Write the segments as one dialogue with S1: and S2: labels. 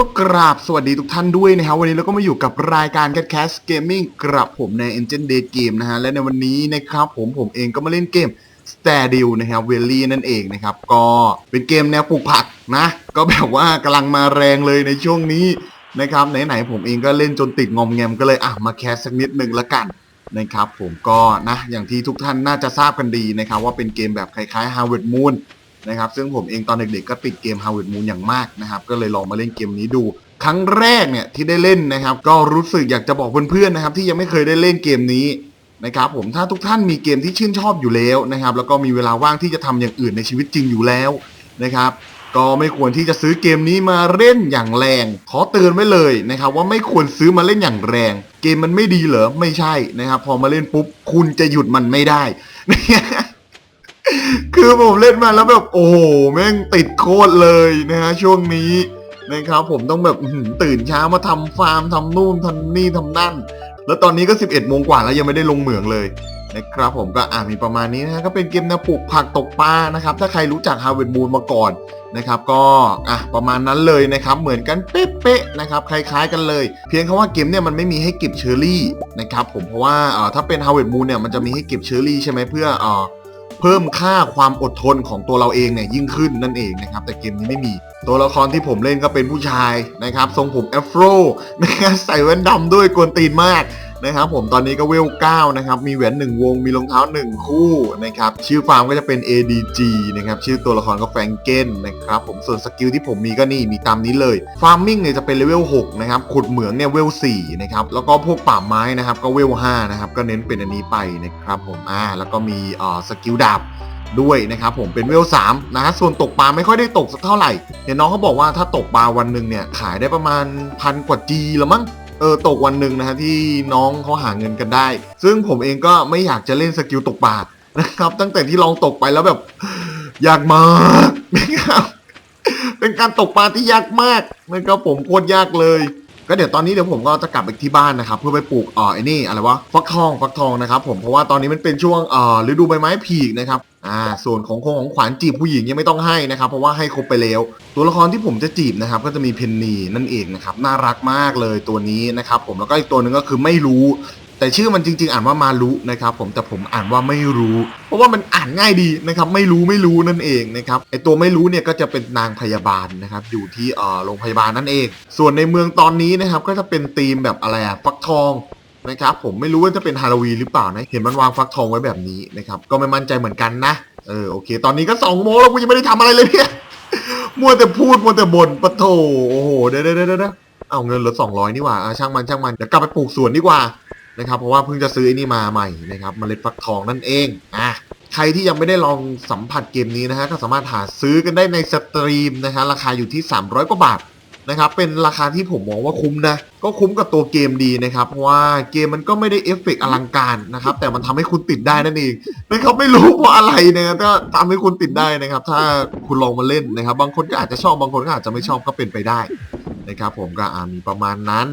S1: ก็กราบสวัสดีทุกท่านด้วยนะครับ วันนี้เราก็มาอยู่กับรายการ Cat Cast Gaming กรับผมใน Engine Day Game นะฮะ และในวันนี้นะครับผมผมเองก็มาเล่นเกม s t a d i l นะครับเวลลี่นั่นเองนะครับ ก็เป็นเกมแนวปลูกผักนะ ก็แบบว่ากำลังมาแรงเลยในช่วงนี้นะครับไหนๆผมเองก็เล่นจนติดงอมแงมก็เลยอะมาแคสสักนิดหนึ่งละกันนะครับผมก็นะอย่างที่ทุกท่านน่าจะทราบกันดีนะครับ ว่าเป็นเกมแบบคล้ายๆ Harvest Moon นะครับ ซึ่งผมเองตอนเด็กๆก็ติดเกม Harvest Moon อย่างมากนะครับ ก็เลยลองมาเล่นเกมนี้ดู ครั้งแรกเนี่ยที่ได้เล่นนะครับ ก็รู้สึกอยากจะบอกเพื่อนๆนะครับ ที่ยังไม่เคยได้เล่นเกมนี้นะครับผมถ้าทุกท่านมีเกมที่ชื่นชอบอยู่แล้วนะครับ แล้วก็มีเวลาว่างที่จะทำอย่างอื่นในชีวิตจริงอยู่แล้วนะครับ ก็ไม่ควรที่จะซื้อเกมนี้มาเล่นอย่างแรง ขอเตือนไว้เลยนะครับ ว่าไม่ควรซื้อมาเล่นอย่างแรง เกมมันไม่ดีเหรอไม่ใช่นะครับ พอมาเล่นปุ๊บคุณจะหยุดมันไม่ได้ คือผมเล่นมาแล้วแบบโอ้โหแม่งติดโคตรเลยนะฮะช่วงนี้นะครับผมต้องแบบตื่นเช้ามาทำฟาร์มทำนู่นทำนี่ทำนั่น แล้วตอนนี้ก็ 11โมงกว่าแล้วยังไม่ได้ลงเหมืองเลยนะครับผมก็อ่ามีประมาณนี้นะฮะก็เป็นเกมแนวปลูกผักตกปลานะครับ ถ้าใครรู้จัก Harvest Moon มาก่อนนะครับ ก็อะประมาณนั้นเลยนะครับ เหมือนกันเป๊ะๆนะครับคล้ายๆกันเลย เพียงแค่ว่าเกมเนี่ยมันไม่มีให้เก็บเชอร์รี่นะครับผมเพราะว่าเอ่อถ้าเป็น Harvest Moon เนี่ยมันจะมีให้เก็บเชอร์รี่ใช่ไหมเพื่อเอ่อ เพิ่มค่าความอดทนของตัวเราเองเนี่ยยิ่งขึ้นนั่นเองนะครับแต่เกมนี้ไม่มี ตัวละครที่ผมเล่นก็เป็นผู้ชายนะครับทรงผมแอฟโรนะครับใส่แว่นดำด้วยกวนตีนมาก นะครับผมตอนนี้ก็เวล9นะครับมีแหวน1วงมีรองเท้า 1 คู่นะครับชื่อฟาร์มก็จะเป็น ADG นะครับชื่อตัวละครก็แฟรงเกนนะครับผมส่วนสกิลที่ผมมีก็นี่มีตามนี้เลยฟาร์มมิ่งเนี่ยจะเป็นเลเวล6นะครับขุดเหมืองเนี่ยเวล4นะครับแล้วก็พวกป่าไม้นะครับก็เวล5นะครับก็เน้นเป็นอันนี้ไปนะครับผมอ่าแล้วก็มีเอ่อสกิลดาบด้วยนะครับผมเป็นเวล3นะฮะส่วนตกปลาไม่ค่อยได้ตกสักเท่าไหร่เห็นน้องเขาบอกว่าถ้าตกปลาวันหนึ่งเนี่ยขายได้ประมาณพันกว่าจีละมั้ง เออตกวันหนึ่งนะฮะที่น้องเขาหาเงินกันได้ ซึ่งผมเองก็ไม่อยากจะเล่นสกิลตกปลานะครับ ตั้งแต่ที่ลองตกไปแล้วแบบ ยากมากนะครับเป็นการตกปลาที่ยากมากนะครับผมโคตรยากเลย ก็เดี๋ยวตอนนี้เดี๋ยวผมก็จะกลับไปที่บ้านนะครับ เพื่อไปปลูกอ่อไอ้นี่อะไรวะฟักทองฟักทองนะครับ ผมเพราะว่าตอนนี้มันเป็นช่วงอ่อฤดูใบไม้ผลินะครับ อ่าส่วนของคงของขวัญจีบผู้หญิงยังไม่ต้องให้นะครับ เพราะว่าให้ครบไปแล้ว ตัวละครที่ผมจะจีบนะครับ ก็จะมีเพนนีนั่นเองนะครับน่ารักมากเลยตัวนี้นะครับ ผมแล้วก็อีกตัวหนึ่งก็คือไม่รู้ แต่ชื่อมันจริง ๆ อ่านว่ามารุนะครับ ผมแต่ผมอ่านว่าไม่รู้ เพราะว่ามันอ่านง่ายดีนะครับ ไม่รู้ไม่รู้นั่นเองนะครับไอตัวไม่รู้เนี่ยก็จะเป็นนางพยาบาลนะครับ อยู่ที่เอ่อโรงพยาบาลนั่นเอง ส่วนในเมืองตอนนี้นะครับ ก็จะเป็นธีมแบบอะไรอะฟักทอง นะครับผมไม่รู้ว่าจะเป็นฮาโลวีนหรือเปล่านะเห็นมันวางฟักทองไว้แบบนี้นะครับก็ไม่มั่นใจเหมือนกันนะเออโอเค ตอนนี้ก็สองโมงแล้วกูยังไม่ได้ทำอะไรเลยเนี่ยมัวแต่พูดมัวแต่บ่นปะโถโอ้โหเดี๋ยวเดี๋ยวเดี๋ยวเดี๋ยวเอาเงินเหลือสองร้อยนี่หว่าช่างมันช่างมันเดี๋ยวกลับไปปลูกสวนดีกว่านะครับเพราะว่าเพิ่งจะซื้อไอ้นี่มาใหม่นะครับเมล็ดฟักทองนั่นเองอะใครที่ยังไม่ได้ลองสัมผัสเกมนี้นะฮะก็สามารถหาซื้อกันได้ในสตรีมนะฮะราคาอยู่ที่ 300กว่าบาท นะครับเป็นราคาที่ผมมองว่าคุ้มนะ ก็คุ้มกับตัวเกมดีนะครับ เพราะว่าเกมมันก็ไม่ได้เอฟเฟกต์อลังการนะครับ แต่มันทำให้คุณติดได้นั่นเองนะครับไม่รู้เพราะอะไรนะครับก็ทำให้คุณติดได้นะครับ ถ้าคุณลองมาเล่นนะครับ บางคนก็อาจจะชอบบางคนก็อาจจะไม่ชอบก็เป็นไปได้นะครับผมก็อ่ามีประมาณนั้น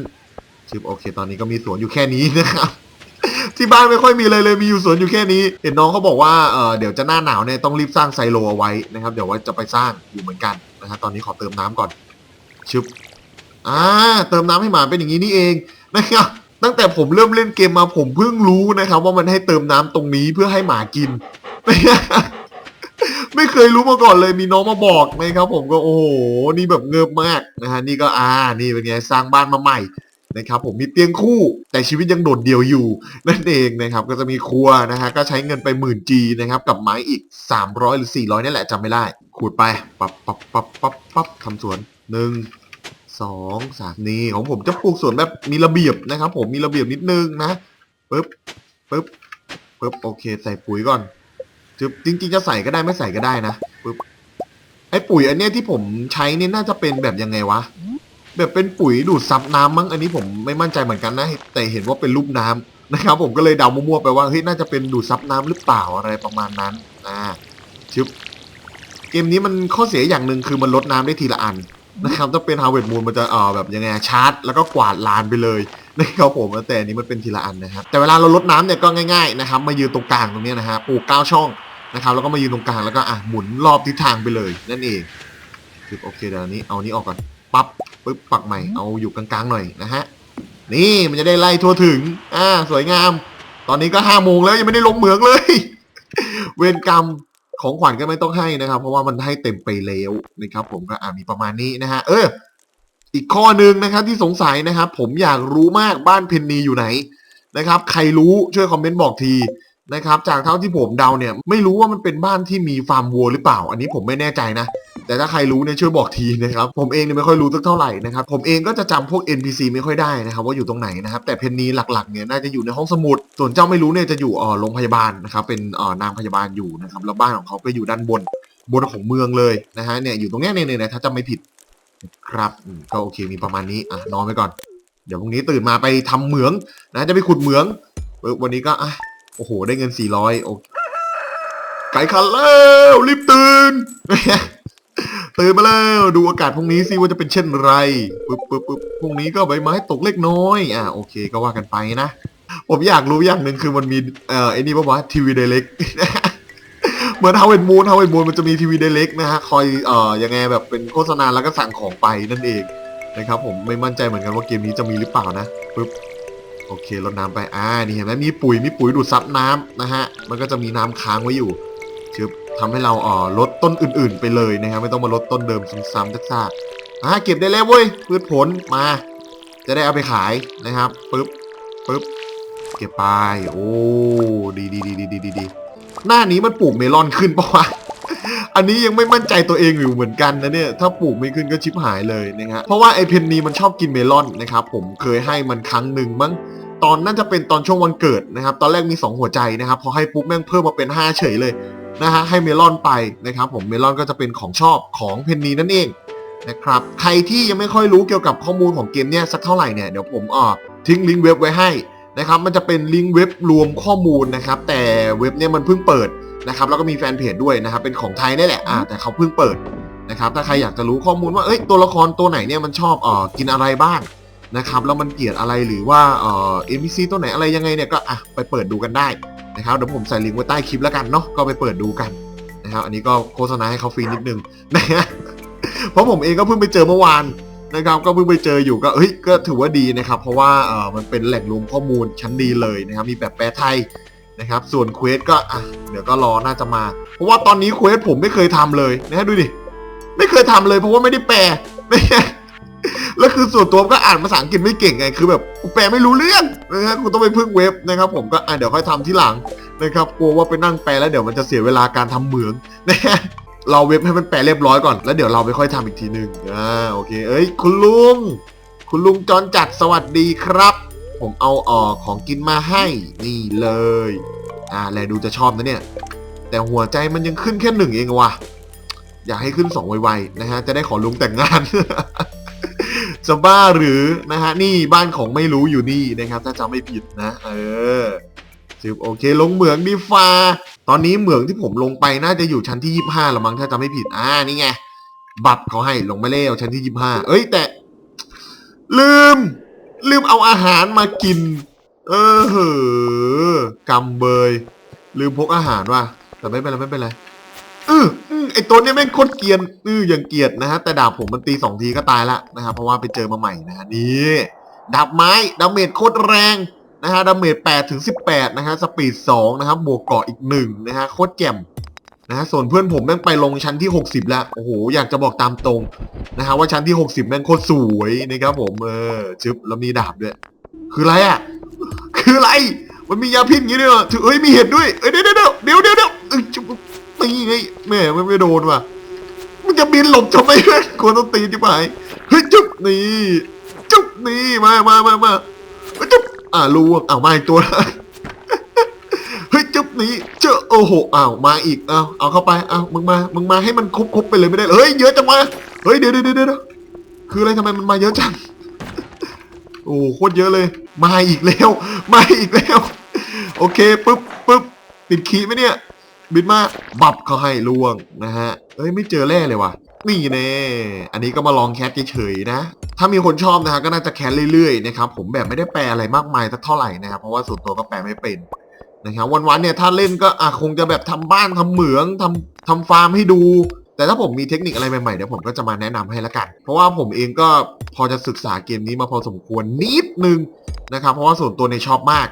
S1: ชิปโอเค ตอนนี้ก็มีสวนอยู่แค่นี้นะครับที่บ้านไม่ค่อยมีเลยเลยมีอยู่สวนอยู่แค่นี้ เห็นน้องเขาบอกว่าเออเดี๋ยวจะหน้าหนาวเนี่ยต้องรีบสร้างไซโลเอาไว้นะครับ เดี๋ยวว่าจะไปสร้างอยู่เหมือนกันนะฮะตอนนี้ขอเติมน้ำก่อน ชึบอ่าเติมน้ำให้หมาเป็นอย่างนี้นี่เองนะครับตั้งแต่ผมเริ่มเล่นเกมมาผมเพิ่งรู้นะครับ ว่ามันให้เติมน้ำตรงนี้เพื่อให้หมากิน ไม่เคยรู้มาก่อนเลยมีน้องมาบอกนะครับ ผมก็โอ้โหนี่แบบเงิบมากนะฮะนี่ก็อ่านี่เป็นไงสร้างบ้านมาใหม่นะครับผมมีเตียงคู่แต่ชีวิตยังโดดเดี่ยวอยู่ นั่นเองนะครับ ก็จะมีครัวนะฮะก็ใช้เงินไปหมื่นจีนะครับ กับไม้อีก 300 หรือ 400นี่แหละจำไม่ได้ขูดไปปับปับปับปับปับทำสวน หนึ่งสองสามนี่ของผมจะปลูกสวนแบบมีระเบียบนะครับ ผมมีระเบียบนิดนึงนะปึ๊บปึ๊บปึ๊บโอเค ใส่ปุ๋ยก่อนจึ๊บจริงๆจะใส่ก็ได้ไม่ใส่ก็ได้นะปึ๊บไอ้ปุ๋ยอันเนี้ยที่ผมใช้เนี่ยน่าจะเป็นแบบยังไงวะแบบเป็นปุ๋ยดูดซับน้ำมั้งอันนี้ผมไม่มั่นใจเหมือนกันนะ แต่เห็นว่าเป็นรูปน้ำนะครับ ผมก็เลยเดามั่วๆไปว่าเฮ้ยน่าจะเป็นดูดซับน้ำหรือเปล่าอะไรประมาณนั้นอ่าชึบเกมนี้มันข้อเสียอย่างหนึ่งคือมันลดน้ำได้ทีละอัน นะครับถ้าเป็นฮาวเวิร์ดมูลมันจะเอ่อแบบยังไงชาร์จ แล้วก็กวาดลานไปเลยนะครับผมแต่อันนี้มันเป็นทีละอันนะครับแต่เวลาเราลดน้ำเนี่ยก็ง่ายๆนะครับมายืนตรงกลางตรงเนี้ยนะฮะปลูกเก้าช่องนะครับแล้วก็มายืนตรงกลางแล้วก็อะหมุนรอบทิศทางไปเลย นั่นเองชึบโอเคเดี๋ยวอันนี้เอานี้ออกก่อนปั๊บปึ๊บปักใหม่เอาอยู่กลางๆหน่อยนะฮะนี่มันจะได้ไล่ทั่วถึงอ่าสวยงาม ตอนนี้ก็ห้าโมงแล้วยังไม่ได้ลงเหมืองเลย เวรกรรม ของขวัญก็ไม่ต้องให้นะครับ เพราะว่ามันให้เต็มไปแล้วนะครับ ผมก็อ่ามีประมาณนี้นะฮะเออ อีกข้อหนึ่งนะครับที่สงสัยนะครับ ผมอยากรู้มากบ้านเพนนีอยู่ไหนนะครับ ใครรู้ช่วยคอมเมนต์บอกที นะครับจากเท่าที่ผมเดาเนี่ยไม่รู้ว่ามันเป็นบ้านที่มีฟาร์มวัวหรือเปล่า อันนี้ผมไม่แน่ใจนะ แต่ถ้าใครรู้เนี่ยช่วยบอกทีนะครับผมเองเนี่ยไม่ค่อยรู้สักเท่าไหร่นะครับผมเองก็จะจำพวก NPC ไม่ค่อยได้นะครับว่าอยู่ตรงไหนนะครับแต่เพนนีหลักๆเนี่ยน่าจะอยู่ในห้องสมุด ส่วนเจ้าไม่รู้เนี่ยจะอยู่อ่อโรงพยาบาลนะครับเป็นอ่อนางพยาบาลอยู่นะครับแล้วบ้านของเขาก็อยู่ด้านบนบนของเมืองเลยนะฮะเนี่ยอยู่ตรงนี้เนี่ยเนี่ยถ้าจำไม่ผิดครับก็โอเคมีประมาณนี้อะนอนไปก่อน เดี๋ยวพรุ่งนี้ตื่นมาไปทำเหมืองนะจะไปขุดเหมืองวันนี้ก็อะ โอ้โห ได้เงิน400โอเคไก่ขันแล้วรีบตื่น ตื่นมาแล้วดูอากาศพรุ่งนี้สิว่าจะเป็นเช่นไรปึ๊บปึ๊บปึ๊บพรุ่งนี้ก็ใบไม้ตกเล็กน้อยอะโอเคก็ว่ากันไปนะผมอยากรู้อย่างหนึ่งคือมันมีเอ่อไอ้นี่ป่าวะทีวีเดเล็กเหมือนเฮาเวิร์มูนเฮาเวิร์มูนมันจะมีทีวีเดเล็กนะฮะคอยเอ่อยังไงแบบเป็นโฆษณาแล้วก็สั่งของไปนั่นเองนะครับผมไม่มั่นใจเหมือนกันว่าเกมนี้จะมีหรือเปล่านะปึ๊บ โอเครดน้ำไปอ่านี่เห็นไหมมีปุ๋ยมีปุ๋ยดูดซับน้ำนะฮะมันก็จะมีน้ำค้างไว้อยู่ชึบทำให้เราอ่อลดต้นอื่น ๆ ไปเลยนะครับไม่ต้องมาลดต้นเดิมซ้ำๆซากๆอ่าเก็บได้แล้วเว้ยพืชผลมา จะได้เอาไปขายนะครับปึ๊บปึ๊บเก็บไปโอ้ดีดีดีดีดีดีดีหน้านี้มันปลูกเมลอนขึ้นปะวะอันนี้ยังไม่มั่นใจตัวเองอยู่เหมือนกันนะเนี่ยถ้าปลูกไม่ขึ้นก็ชิบหายเลยนะฮะเพราะว่าไอเพนนีมันชอบกินเมลอนนะครับผมเคยให้มันครั้งหนึ่งมั้ง ตอนน่าจะเป็นตอนช่วงวันเกิดนะครับ ตอนแรกมีสองหัวใจนะครับพอให้ปุ๊บแม่งเพิ่มมาเป็นห้าเฉยเลยนะฮะให้เมลอนไปนะครับ ผมเมลอนก็จะเป็นของชอบของเพนนีนั่นเองนะครับใครที่ยังไม่ค่อยรู้เกี่ยวกับข้อมูลของเกมเนี่ยสักเท่าไหร่เนี่ยเดี๋ยวผมอ่อทิ้งลิงก์เว็บไว้ให้นะครับมันจะเป็นลิงก์เว็บรวมข้อมูลนะครับแต่เว็บเนี่ยมันเพิ่งเปิดนะครับแล้วก็มีแฟนเพจด้วยนะครับเป็นของไทยนี่แหละอ่าแต่เขาเพิ่งเปิดนะครับถ้าใครอยากจะรู้ข้อมูลว่าเอ้ยตัวละครตัวไหนเนี่ยมันชอบเอ่อกินอะไรบ้าง นะครับแล้วมันเกียดอะไรหรือว่าเอ่อ NPC ตัวไหนอะไรยังไงเนี่ยก็อะไปเปิดดูกันได้นะครับเดี๋ยวผมใส่ลิงก์ไว้ใต้คลิปแล้วกันเนาะก็ไปเปิดดูกันนะครับอันนี้ก็โฆษณาให้เขาฟรีนิดนึงนะฮะเพราะผมเองก็เพิ่งไปเจอเมื่อวานนะครับก็เพิ่งไปเจออยู่ก็เฮ้ยก็ถือว่าดีนะครับเพราะว่าเออมันเป็นแหล่งรวมข้อมูลชั้นดีเลยนะครับมีแบบแปลไทยนะครับส่วนเควสก็อะเดี๋ยวก็รอน่าจะมา เพราะว่าตอนนี้เควสผมไม่เคยทำเลยนะฮะดูดิไม่เคยทำเลยเพราะว่าไม่ได้แปลนะฮะ แล้วคือส่วนตัวก็อ่านภาษาอังกฤษไม่เก่งไง คือแบบกูแปลไม่รู้เรื่องนะฮะกูต้องไปพึ่งเว็บนะครับผมก็อะเดี๋ยวค่อยทำที่หลังนะครับกลัวว่าไปนั่งแปลแล้วเดี๋ยวมันจะเสียเวลาการทำเหมืองนะฮะเราเว็บให้มันแปลเรียบร้อยก่อน แล้วเดี๋ยวเราไปค่อยทำอีกทีหนึ่งอ่าโอเค เอ้ย คุณลุง คุณลุงจอนจัดสวัสดีครับ ผมเอาออกของกินมาให้นี่เลย อ่าแลดูจะชอบนะเนี่ย แต่หัวใจมันยังขึ้นแค่หนึ่งเองว่ะอยากให้ขึ้นสองไวๆนะฮะจะได้ขอลุงแต่งงาน จะบ้าหรือนะฮะนี่บ้านของไม่รู้อยู่นี่นะครับ ถ้าจำไม่ผิดนะ เออสิบโอเค ลงเหมืองดีฟ้า ตอนนี้เหมืองที่ผมลงไปน่าจะอยู่ชั้นที่ยี่ห้าละมั้งถ้าจำไม่ผิดอ่านี่ไงบัตรเขาให้ลงมาเร็วชั้นที่ยี่ห้าเอ้ยแต่ ลืม ลืมเอาอาหารมากิน เออเหอกำเบย ลืมพกอาหารว่ะแต่ไม่เป็นไรไม่เป็นไร เอออืมไอตัวเนี้ยแม่งโคตรเกรียนอืออย่างเกลียดนะฮะแต่ดาบผมมันตีสองทีก็ตายละนะครับเพราะว่าไปเจอมาใหม่นะฮะนี่ดาบไม้ดาเมจโคตรแรงนะฮะดาเมจ8ถึง 18 นะฮะสปีด 2 นะครับบวกเกาะอีก 1 นะฮะโคตรแจ่มนะฮะส่วนเพื่อนผมแม่งไปลงชั้นที่ 60 แล้ว โอ้โห อยากจะบอกตามตรงนะฮะว่าชั้นที่ 60 แม่งโคตรสวยนะครับผมเออจึ๊บแล้วมีดาบด้วย คืออะไรอะ คืออะไร มันมียาพิษอย่างนี้ด้วยเหรอถือเอ้ยมีเห็ดด้วยเอ้ยเดี๋ยวเดี๋ยวเดี๋ยวเดี๋ยวเดี๋ยวเอ้ยจุ๊บ ตีไงแม่มันไม่โดนว่ะมันจะบินหลบทำไมเพื่อนกลัวต้องตีจิ๋วหายเฮ้ยจุ๊บนี่จุ๊บนี่มามามามาเฮ้ยจุ๊บอ่าล่วงอ้าวมาอีกตัวเฮ้ยจุ๊บนี้เจอโอ้โหอ้าวมาอีกอ้าวเอาเข้าไปอ้าวมึงมามึงมาให้มันครบครบไปเลยไม่ได้เฮ้ยเยอะจังวะเฮ้ยเดี๋ยวเดี๋ยวเดี๋ยวเดี๋ยวคืออะไรทำไมมันมาเยอะจังโอ้โหโคตรเยอะเลย มาอีกแล้ว มาอีกแล้ว โอเคปุ๊บปุ๊บติดขีไหมเนี่ย บินมาบับเขาให้ล่วงนะฮะเอ้ยไม่เจอแร่เลยว่ะนี่แน่อันนี้ก็มาลองแคสเฉยๆนะ ถ้ามีคนชอบนะฮะก็น่าจะแคสเรื่อยๆนะครับผมแบบไม่ได้แปลอะไรมากมายสักเท่าไหร่นะครับเพราะว่าส่วนตัวก็แปลไม่เป็นนะครับวันๆเนี่ยถ้าเล่นก็อะคงจะแบบทำบ้านทำเหมืองทำทำฟาร์มให้ดู แต่ถ้าผมมีเทคนิคอะไรใหม่ๆเดี๋ยวผมก็จะมาแนะนำให้ละกัน เพราะว่าผมเองก็พอจะศึกษาเกมนี้มาพอสมควรนิดนึงนะครับเพราะว่าส่วนตัวในยชอบมาก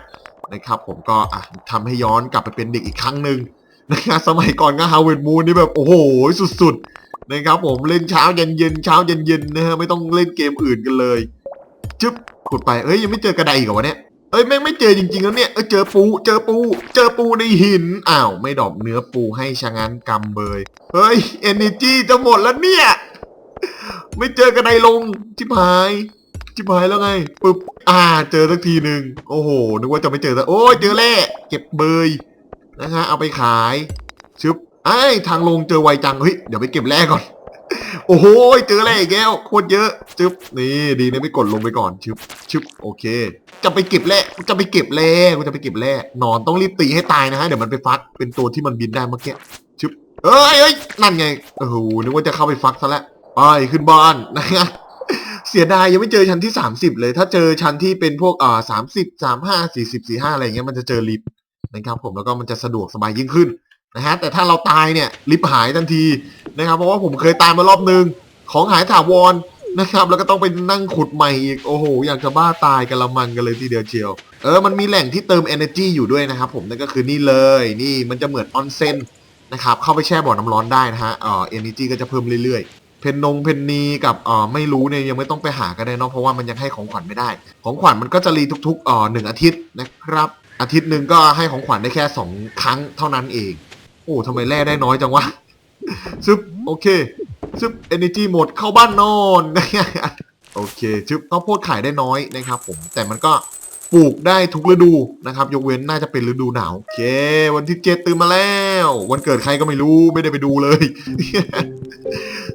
S1: นะครับผมก็อะทำให้ย้อนกลับไปเป็นเด็กอีกครั้งหนึ่ง นะครับสมัยก่อนก็ฮาวเวิร์ดมูนนี่แบบโอ้โหสุดๆนะครับผมเล่นเช้าเย็นเย็นเช้าเย็นเย็นนะฮะไม่ต้องเล่นเกมอื่นกันเลยจึ๊บขุดไปเอ้ยยังไม่เจอกระไดอีกเหรอวะเนี่ยเอ้ยแม่งไม่เจอจริงๆแล้วเนี่ยเอ้ยเจอปู เจอปู เจอปูในหินอ้าวไม่ดอกเนื้อปูให้ชะงันกำเบยเฮ้ยเอเนจีจะหมดแล้วเนี่ยไม่เจอกระไดลงชิบหายชิบหายแล้วไงปึ๊บอ่า เจอสักทีหนึ่งโอ้โหนึกว่าจะไม่เจอแต่โอ้ยเจอแร่เก็บเบย นะฮะเอาไปขายชึบไอ้ทางลงเจอไวจังเฮ้ยเดี๋ยวไปเก็บแร่ก่อน โอ้โหเจอแร่อีกแล้วโคตรเยอะชึบนี่ดีนะไม่กดลงไปก่อนชึบชึบโอเค จะไปเก็บแร่กูจะไปเก็บแร่กูจะไปเก็บแร่นอนต้องรีบตีให้ตายนะฮะเดี๋ยวมันไปฟักเป็นตัวที่มันบินได้เมื่อกี้ชึบเอ้ยเอ้ยนั่นไงโอ้โหนึกว่าจะเข้าไปฟักซะแล้วไปขึ้นบ้านนะฮะเสียดายยังไม่เจอชั้นที่ 30 เลย ถ้าเจอชั้นที่เป็นพวกอ่าสามสิบสามห้าสี่สิบสี่ห้าอะไรเงี้ยมันจะเจอลิฟต์ นะครับผมแล้วก็มันจะสะดวกสบายยิ่งขึ้นนะฮะแต่ถ้าเราตายเนี่ยลิฟหายทันทีนะครับเพราะว่าผมเคยตายมารอบนึงของหายถาวรนะครับแล้วก็ต้องไปนั่งขุดใหม่อีกโอ้โหอยากจะบ้าตายกันละมันกันเลยทีเดียวเชียวเออมันมีแหล่งที่เติม energy อยู่ด้วยนะครับผมนั่นก็คือนี่เลยนี่มันจะเหมือนออนเซ็นนะครับเข้าไปแช่บ่อน้ำร้อนได้นะฮะเอ่อ energy ก็จะเพิ่มเรื่อยๆ เพนนงเพนนีกับเอ่อไม่รู้เนี่ยยังไม่ต้องไปหาก็ได้นาะเพราะว่ามันยังให้ของขวัญไม่ได้ ของขวัญมันก็จะรีทุกๆเอ่อหนึ่งอาทิตย์นะครับ อาทิตย์หนึ่งก็ให้ของขวัญได้แค่สองครั้งเท่านั้นเอง โอ้ทำไมแร่ได้น้อยจังวะซึบโอเคซึบ energy หมดเข้าบ้านนอนโอเคซึบข้าวโพดขายได้น้อยนะครับ ผมแต่มันก็ปลูกได้ทุกฤดูนะครับ ยกเว้นน่าจะเป็นฤดูหนาวโอเค วันที่เจ็ดตื่นมาแล้ว วันเกิดใครก็ไม่รู้ไม่ได้ไปดูเลย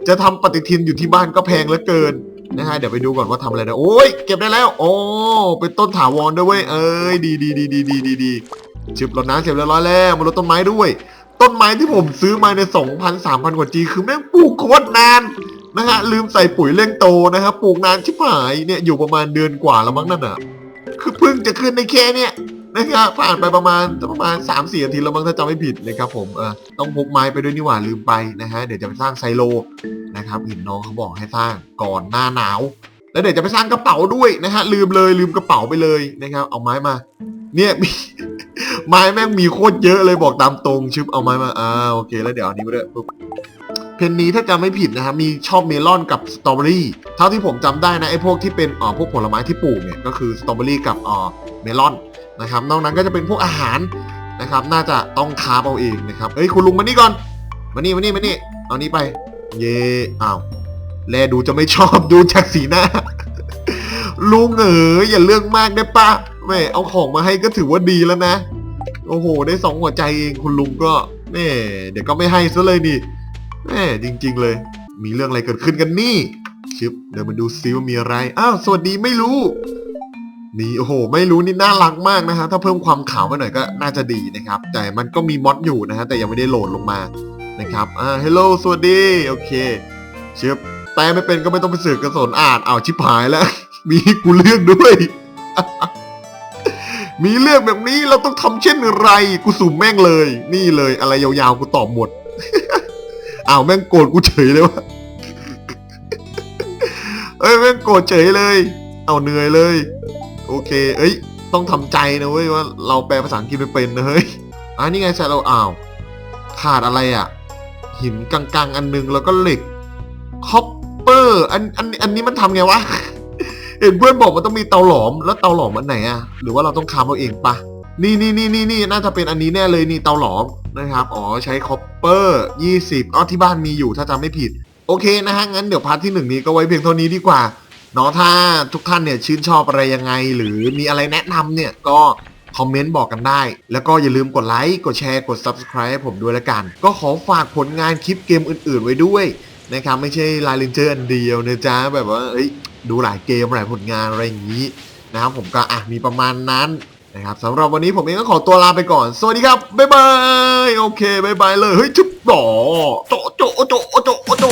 S1: จะทำปฏิทินอยู่ที่บ้านก็แพงเหลือเกิน นะฮะเดี๋ยวไปดูก่อนว่าทำอะไรนะโอ้ยเก็บได้แล้ว โอ้เป็นต้นถาวรด้วยเว้ยเอ้ยดีดีดีดีดีดีดีชิบรดน้ำเสร็จเรียบร้อยแล้วมาลดต้นไม้ด้วย ต้นไม้ที่ผมซื้อมาใน2,000 3,000 กว่าจีคือแม่งปลูกโคตรนานนะฮะลืมใส่ปุ๋ยเร่งโตนะครับปลูกนานชิบหายเนี่ยอยู่ประมาณเดือนกว่าแล้วมั้งนั่นอะคือเพิ่งจะขึ้นในแค่เนี่ย นะครับผ่านไปประมาณประมาณ3ามสี่นาทีแล้วมั้งถ้าจำไม่ผิดนะครับผมเออต้องพกไม้ไปด้วยนี่หว่าลืมไปนะฮะเดี๋ยวจะไปสร้างไซโลนะครับเห็นน้องเขาบอกให้สร้างก่อนหน้าหนาว แล้วเดี๋ยวจะไปสร้างกระเป๋าด้วยนะฮะลืมเลยลืมกระเป๋าไปเลยนะครับ เอาไม้มา เนี่ยมีไม้แม่งมีโคตรเยอะเลยบอกตามตรงชึบเอาไม้มาอ่าโอเค แล้วเดี๋ยวอันนี้ไปด้วยปุ๊บเพนนี้ถ้าจำไม่ผิดนะครับมีชอบเมลอนกับสตรอเบอรี่เท่าที่ผมจำได้นะไอ้พวกที่เป็นอ่อพวกผลไม้ที่ปลูกเนี่ยก็คือสตรอเบอรี่กับอ่อเมลอน นะครับ นอกนั้นก็จะเป็นพวกอาหารนะครับ น่าจะต้องคาบเอาเองนะครับเอ้ยคุณลุงมานี่ก่อนมานี่มานี่มานี่เอานี้ไป เย่อ้าวแลดูจะไม่ชอบดูจากสีหน้า ลุงเอ๋ยอย่าเรื่องมากได้ปะแม่เอาของมาให้ก็ถือว่าดีแล้วนะ โอ้โห ได้สองหัวใจเองคุณลุงก็แม่เดี๋ยวก็ไม่ให้ซะเลยดิแม่จริง ๆ เลย มีเรื่องอะไรเกิดขึ้นกันนี่ชิบเดี๋ยวมาดูซิว่ามีอะไร อ้าวสวัสดีไม่รู้ มีโอ้โห ไม่รู้นี่น่ารักมากนะฮะ ถ้าเพิ่มความขาวมาหน่อยก็น่าจะดีนะครับ แต่มันก็มีมอดอยู่นะฮะ แต่ยังไม่ได้โหลดลงมานะครับ อ่าเฮลโลสวัสดี โอเค เชิบแปลไม่เป็นก็ไม่ต้องไปสืบกระสนอ่านเอาชิบหายแล้ว มีกูเลือกด้วย มีเรื่องแบบนี้เราต้องทำเช่นไร กูสุ่มแม่งเลย นี่เลย อะไรยาวๆ กูตอบหมด อ้าวแม่งโกรธกูเฉยเลยวะเอ้ยแม่งโกรธเฉยเลย เอาเหนื่อยเลย โอเค เอ้ย ต้องทำใจนะเว้ยว่าเราแปลภาษาอังกฤษไม่เป็นนะเฮ้ยอ่านี่ไงใช่เราอ้าว ขาดอะไรอะ หินกลางๆ อันนึงแล้วก็เหล็กคอปเปอร์อันอันอันนี้มันทำไงวะเห็นเพื่อนบอกมันต้องมีเตาหลอมแล้วเตาหลอมอันไหนอะหรือว่าเราต้องคำเอาเองปะนี่นี่นี่นี่นี่น่าจะเป็นอันนี้แน่เลยนี่เตาหลอมนะครับ อ๋อใช้คอปเปอร์20อ๋อที่บ้านมีอยู่ถ้าจำไม่ผิด โอเคนะฮะงั้นเดี๋ยวพาร์ทที่หนึ่งนี้ก็ไว้เพียงเท่านี้ดีกว่า เนาะถ้าทุกท่านเนี่ยชื่นชอบอะไรยังไง หรือมีอะไรแนะนำเนี่ยก็คอมเมนต์บอกกันได้ แล้วก็อย่าลืมกดไลค์ กดแชร์ กด Subscribe ให้ผมด้วยละกัน ก็ขอฝากผลงานคลิปเกมอื่นๆไว้ด้วยนะครับ ไม่ใช่ลายเลนเจอร์อันเดียวนะจ๊ะ แบบว่าเอ้ยดูหลายเกมหลายผลงานอะไรอย่างนี้นะครับผมก็อะมีประมาณนั้นนะครับสำหรับวันนี้ผมเองก็ขอตัวลาไปก่อน สวัสดีครับ บ๊ายบาย โอเค บ๊ายบายเลย เฮ้ย ชุบต่อโจโจโจโจโจ